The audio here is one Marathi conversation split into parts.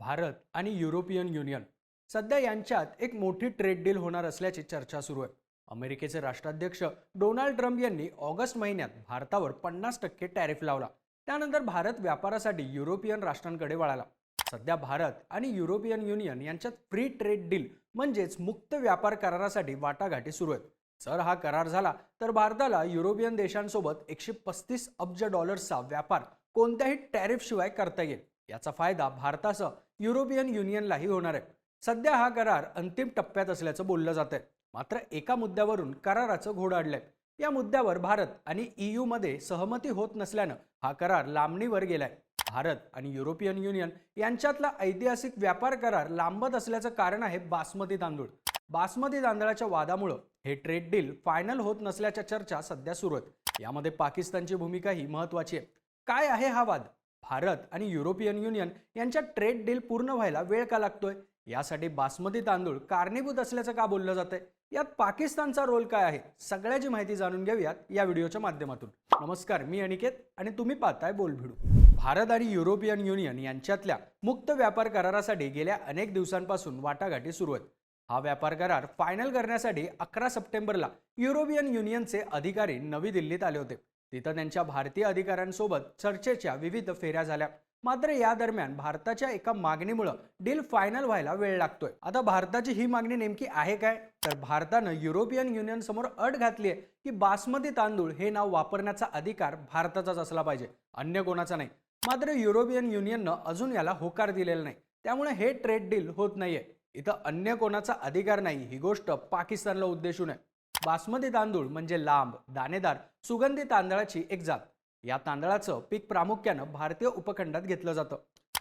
भारत आणि युरोपियन युनियन. सध्या यांच्यात एक मोठी ट्रेड डील होणार असल्याची चर्चा सुरू आहे. अमेरिकेचे राष्ट्राध्यक्ष डोनाल्ड ट्रम्प यांनी ऑगस्ट महिन्यात भारतावर पन्नास टक्के टॅरिफ लावला. त्यानंतर भारत व्यापारासाठी युरोपियन राष्ट्रांकडे वळाला. सध्या भारत आणि युरोपियन युनियन यांच्यात फ्री ट्रेड डील म्हणजेच मुक्त व्यापार करारासाठी वाटाघाटी सुरू आहेत. जर हा करार झाला तर भारताला युरोपियन देशांसोबत एकशे पस्तीस अब्ज डॉलर्सचा व्यापार कोणत्याही टॅरिफशिवाय करता येईल. याचा फायदा भारतासह युरोपियन युनियनलाही होणार आहे. सध्या हा करार अंतिम टप्प्यात असल्याचं बोललं जात आहे मात्र एका मुद्द्यावरून कराराचं घोडाडलंय या मुद्द्यावर भारत आणि ईयू मध्ये सहमती होत नसल्यानं हा करार लांबणीवर गेलाय. भारत आणि युरोपियन युनियन यांच्यातला ऐतिहासिक व्यापार करार लांबत असल्याचं कारण आहे बासमती तांदूळ. बासमती तांदळाच्या वादामुळं हे ट्रेड डील फायनल होत नसल्याच्या चर्चा सध्या सुरू आहेत. यामध्ये पाकिस्तानची भूमिकाही महत्वाची आहे. काय आहे हा वाद? भारत आणि युरोपियन युनियन यांच्या ट्रेड डील पूर्ण व्हायला वेळ का लागतोय? यासाठी बासमती तांदूळ कारणीभूत असल्याचं का बोललं जातंय? यात पाकिस्तानचा रोल काय आहे? सगळ्याची माहिती जाणून घेऊयात या व्हिडिओच्या माध्यमातून. नमस्कार मी अनिकेत आणि तुम्ही पाहताय बोलभिडू. भारत आणि युरोपियन युनियन यांच्यातल्या मुक्त व्यापार करारासाठी गेल्या अनेक दिवसांपासून वाटाघाटी सुरू आहेत. हा व्यापार करार फायनल करण्यासाठी अकरा सप्टेंबरला युरोपियन युनियनचे अधिकारी नवी दिल्लीत आले होते. तिथं त्यांच्या भारतीय अधिकाऱ्यांसोबत चर्चेच्या विविध फेऱ्या झाल्या. मात्र या दरम्यान भारताच्या एका मागणीमुळं डील फायनल व्हायला वेळ लागतोय. आता भारताची ही मागणी नेमकी आहे काय? तर भारतानं युरोपियन युनियन समोर अट घातली आहे की बासमती तांदूळ हे नाव वापरण्याचा अधिकार भारताचाच असला पाहिजे. अन्य कोणाचा नाही. मात्र युरोपियन युनियननं अजून याला होकार दिलेला नाही. त्यामुळे हे ट्रेड डील होत नाहीये. इथं अन्य कोणाचा अधिकार नाही ही गोष्ट पाकिस्तानला उद्देशून आहे. बासमती तांदूळ म्हणजे लांब दाणेदार सुगंधी तांदळाची एक जात. या तांदळाचं पीक प्रामुख्यानं भारतीय उपखंडात घेतलं जातं.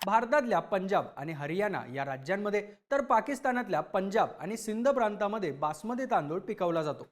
भारतातल्या पंजाब आणि हरियाणा या राज्यांमध्ये तर पाकिस्तानातल्या पंजाब आणि सिंध प्रांतामध्ये बासमती तांदूळ पिकवला जातो.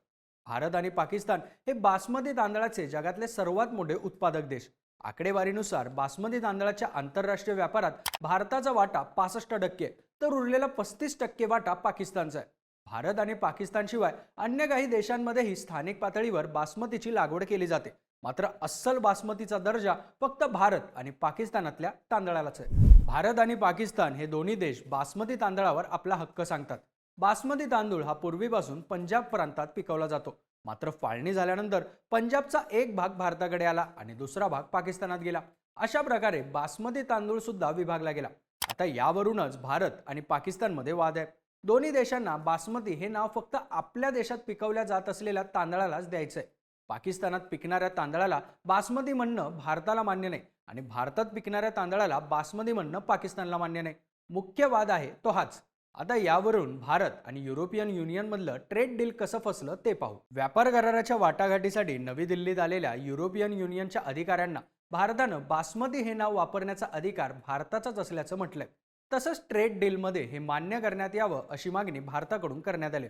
भारत आणि पाकिस्तान हे बासमती तांदळाचे जगातले सर्वात मोठे उत्पादक देश. आकडेवारीनुसार बासमती तांदळाच्या आंतरराष्ट्रीय व्यापारात भारताचा वाटा पासष्ट टक्के तर उरलेला पस्तीस टक्के वाटा पाकिस्तानचा आहे. भारत आणि पाकिस्तानशिवाय अन्य काही देशांमध्येही स्थानिक पातळीवर बासमतीची लागवड केली जाते. मात्र अस्सल बासमतीचा दर्जा फक्त भारत आणि पाकिस्तानातल्या तांदळालाच आहे. भारत आणि पाकिस्तान हे दोन्ही देश बासमती तांदळावर आपला हक्क सांगतात. बासमती तांदूळ हा पूर्वीपासून पंजाब प्रांतात पिकवला जातो. मात्र फाळणी झाल्यानंतर पंजाबचा एक भाग भारताकडे आला आणि दुसरा भाग पाकिस्तानात गेला. अशा प्रकारे बासमती तांदूळ सुद्धा विभागला गेला. आता यावरूनच भारत आणि पाकिस्तानमध्ये वाद आहे. दोन्ही देशांना बासमती हे नाव फक्त आपल्या देशात पिकवल्या जात असलेल्या तांदळालाच द्यायचंय. पाकिस्तानात पिकणाऱ्या तांदळाला बासमती म्हणणं भारताला मान्य नाही आणि भारतात पिकणाऱ्या तांदळाला बासमती म्हणणं पाकिस्तानला मान्य नाही. मुख्य वाद आहे तो हाच. आता यावरून भारत आणि युरोपियन युनियनमधलं ट्रेड डील कसं फसलं ते पाहू. व्यापार कराराच्या वाटाघाटीसाठी नवी दिल्लीत आलेल्या युरोपियन युनियनच्या अधिकाऱ्यांना भारतानं बासमती हे नाव वापरण्याचा अधिकार भारताचाच असल्याचं म्हटलंय. तसंच ट्रेड डीलमध्ये हे मान्य करण्यात यावं अशी मागणी भारताकडून करण्यात आली.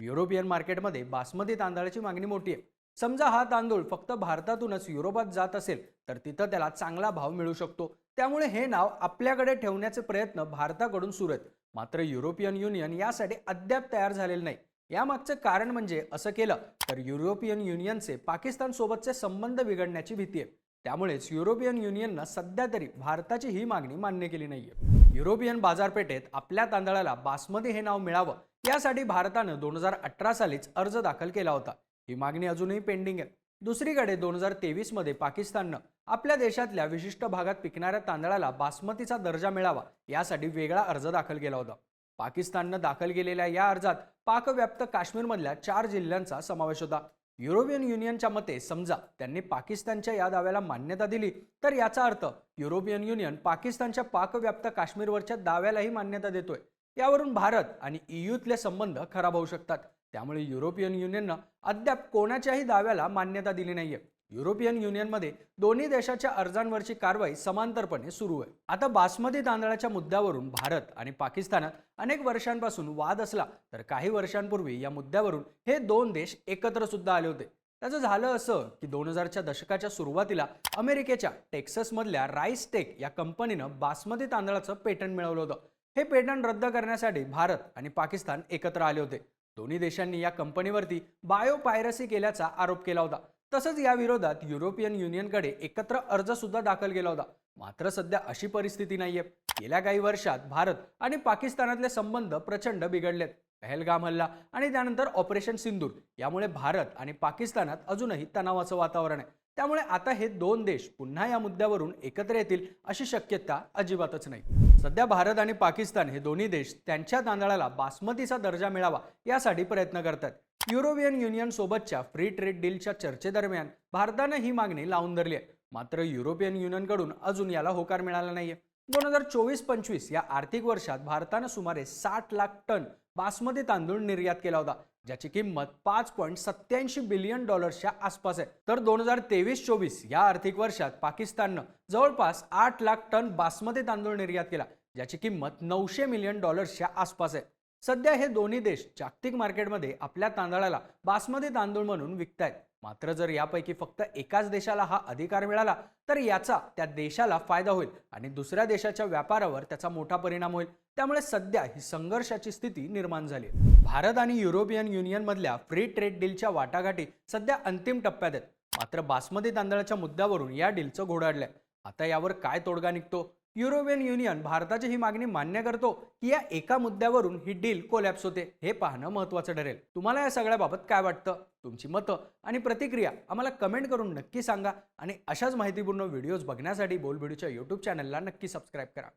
युरोपियन मार्केटमध्ये बासमती तांदळाची मागणी मोठी आहे. समजा हा तांदूळ फक्त भारतातूनच युरोपात जात असेल तर तिथं त्याला चांगला भाव मिळू शकतो. त्यामुळे हे नाव आपल्याकडे ठेवण्याचे प्रयत्न भारताकडून सुरू आहेत. मात्र युरोपियन युनियन यासाठी अद्याप तयार झालेलं नाही. यामागचं कारण म्हणजे असं केलं तर युरोपियन युनियनचे पाकिस्तान सोबतचे संबंध बिघडण्याची भीती आहे. त्यामुळेच युरोपियन युनियननं सध्या तरी भारताची ही मागणी मान्य केली नाहीये. युरोपियन बाजारपेठेत आपल्या तांदळाला बासमती हे नाव मिळावं यासाठी भारतानं दोन हजार अठरा सालीच अर्ज दाखल केला होता. ही मागणी अजूनही पेंडिंग आहे. दुसरीकडे दोन हजार तेवीसमध्ये पाकिस्ताननं आपल्या देशातल्या विशिष्ट भागात पिकणाऱ्या तांदळाला बासमतीचा दर्जा मिळावा यासाठी वेगळा अर्ज दाखल केला होता. पाकिस्ताननं दाखल केलेल्या या अर्जात पाकव्याप्त काश्मीरमधल्या चार जिल्ह्यांचा समावेश होता. युरोपियन युनियनच्या मते समजा त्यांनी पाकिस्तानच्या या दाव्याला मान्यता दिली तर याचा अर्थ युरोपियन युनियन पाकिस्तानच्या पाकव्याप्त काश्मीरवरच्या दाव्यालाही मान्यता देतोय. यावरून भारत आणि ईयूतले संबंध खराब होऊ शकतात. त्यामुळे युरोपियन युनियननं अद्याप कोणाच्याही दाव्याला मान्यता दिली नाहीये. युरोपियन युनियनमध्ये दोन्ही देशाच्या अर्जांवरची कारवाई समांतरपणे सुरू आहे. आता बासमती तांदळाच्या मुद्द्यावरून भारत आणि पाकिस्तानात अनेक वर्षांपासून वाद असला तर काही वर्षांपूर्वी या मुद्द्यावरून हे दोन देश एकत्र सुद्धा आले होते. त्याचं झालं असं की दोन हजारच्या दशकाच्या सुरुवातीला अमेरिकेच्या टेक्ससमधल्या राईस टेक या कंपनीनं बासमती तांदळाचं पेटंट मिळवलं होतं. हे पेटंट रद्द करण्यासाठी भारत आणि पाकिस्तान एकत्र आले होते. दोन्ही देशांनी या कंपनीवरती बायो पायरसी केल्याचा आरोप केला होता. तसंच या विरोधात युरोपियन युनियनकडे एकत्र अर्ज सुद्धा दाखल केला होता. मात्र सध्या अशी परिस्थिती नाहीये. गेल्या काही वर्षात भारत आणि पाकिस्तानातले संबंध प्रचंड बिघडलेत. पहलगाम हल्ला आणि त्यानंतर ऑपरेशन सिंदूर यामुळे भारत आणि पाकिस्तानात अजूनही तणावाचं वातावरण आहे. त्यामुळे आता हे दोन देश पुन्हा या मुद्द्यावरून एकत्र येतील अशी शक्यता अजिबातच नाही. सध्या भारत आणि पाकिस्तान हे दोन्ही देश त्यांच्या तांदळाला बासमतीचा दर्जा मिळावा यासाठी प्रयत्न करतात. युरोपियन युनियन सोबतच्या फ्री ट्रेड डीलच्या चर्चेदरम्यान भारतानं ही मागणी लावून धरली आहे. मात्र युरोपियन युनियनकडून अजून याला होकार मिळाला नाहीये. दोन हजार चोवीस पंचवीस या आर्थिक वर्षात भारतानं सुमारे साठ लाख टन बासमती तांदूळ निर्यात केला होता ज्याची किंमत पाच पॉईंट सत्याऐंशी बिलियन डॉलर्सच्या आसपास आहे. तर दोन हजार तेवीस चोवीस या आर्थिक वर्षात पाकिस्ताननं जवळपास आठ लाख टन बासमती तांदूळ निर्यात केला ज्याची किंमत नऊशे मिलियन डॉलर्सच्या आसपास आहे. सध्या हे दोन्ही देश जागतिक मार्केटमध्ये आपल्या तांदळाला बासमती तांदूळ म्हणून विकतायत. मात्र जर यापैकी फक्त एकाच देशाला हा अधिकार मिळाला तर याचा त्या देशाला फायदा होईल आणि दुसऱ्या देशाच्या व्यापारावर त्याचा मोठा परिणाम होईल. त्यामुळे सध्या ही संघर्षाची स्थिती निर्माण झाली भारत आणि युरोपियन युनियन मधल्या फ्री ट्रेड डीलच्या वाटाघाटी सध्या अंतिम टप्प्यात आहेत. मात्र बासमती तांदळाच्या मुद्द्यावरून या डीलचं घोडाडलंय आता यावर काय तोडगा निघतो? युरोपियन युनियन भारताची ही मागणी मान्य करतो की या एका मुद्द्यावरून ही डील कोलॅप्स होते हे पाहणं महत्त्वाचं ठरेल. तुम्हाला या सगळ्याबाबत काय वाटतं? तुमची मतं आणि प्रतिक्रिया आम्हाला कमेंट करून नक्की सांगा आणि अशाच माहितीपूर्ण व्हिडिओज बघण्यासाठी बोलबिडूच्या यूट्यूब चॅनलला नक्की सबस्क्राईब करा.